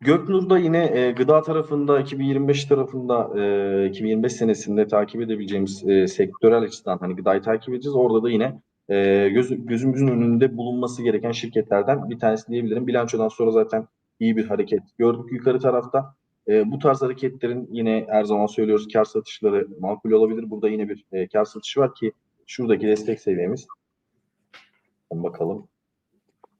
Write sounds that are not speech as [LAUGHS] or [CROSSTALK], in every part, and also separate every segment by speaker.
Speaker 1: Göknur'da yine e, gıda tarafında 2025 tarafında e, 2025 senesinde takip edebileceğimiz e, sektörel açıdan hani gıdayı takip edeceğiz. Orada da yine e, göz, gözümüzün önünde bulunması gereken şirketlerden bir tanesi diyebilirim. Bilançodan sonra zaten iyi bir hareket gördük yukarı tarafta. E, bu tarz hareketlerin yine her zaman söylüyoruz kar satışları makul olabilir. Burada yine bir e, kar satışı var ki şuradaki destek seviyemiz. Bakalım.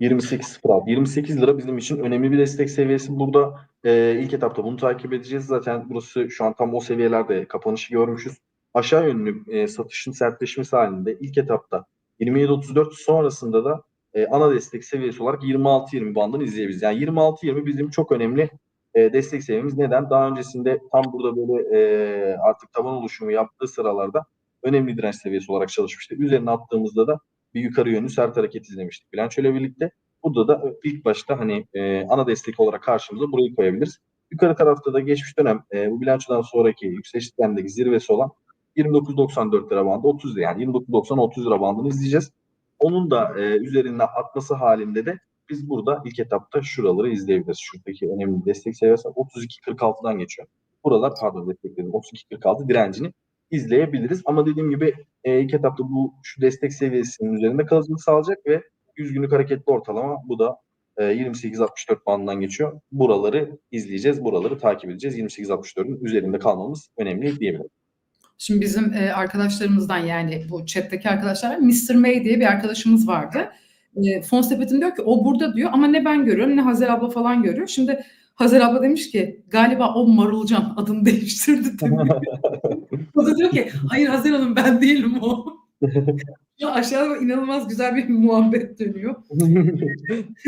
Speaker 1: 28.06. 28 lira bizim için önemli bir destek seviyesi. Burada e, ilk etapta bunu takip edeceğiz. Zaten burası şu an tam o seviyelerde kapanışı görmüşüz. Aşağı yönlü e, satışın sertleşmesi halinde ilk etapta 27.34 sonrasında da e, ana destek seviyesi olarak 26-20 bandını izleyebiliriz. Yani 26-20 bizim çok önemli e, destek seviyemiz. Neden? Daha öncesinde tam burada böyle e, artık taban oluşumu yaptığı sıralarda önemli direnç seviyesi olarak çalışmıştı. Üzerine attığımızda da bir yukarı yönlü sert hareket izlemiştik bilanço ile birlikte. Burada da ilk başta hani e, ana destek olarak karşımıza burayı koyabiliriz. Yukarı tarafta da geçmiş dönem e, bu bilançodan sonraki yükseliş trendindeki zirvesi olan 29.94 lira bandı 30 lira yani 29.90-30 lira bandını izleyeceğiz. Onun da e, üzerinden atması halinde de biz burada ilk etapta şuraları izleyebiliriz. Şuradaki önemli destek seviyesi 32.46'dan geçiyor. Buralar pardon desteklerin 32.46 direncini izleyebiliriz. Ama dediğim gibi e, ilk etapta bu şu destek seviyesinin üzerinde kalıcılık sağlayacak ve 100 günlük hareketli ortalama bu da e, 28-64 bandından geçiyor. Buraları izleyeceğiz, buraları takip edeceğiz. 28-64'ün üzerinde kalmamız önemli diyebilirim.
Speaker 2: Şimdi bizim e, arkadaşlarımızdan yani bu chat'teki arkadaşlar Mr. May diye bir arkadaşımız vardı. E, fon sepetim diyor ki o burada diyor ama ne ben görüyorum ne Hazel abla falan görüyor. Şimdi Hazel abla demiş ki galiba o Marulcan adını değiştirdi demiş. [LAUGHS] o da diyor ki hayır Hazel Hanım ben değilim o. [LAUGHS] Ya aşağıda inanılmaz güzel bir muhabbet dönüyor. [LAUGHS]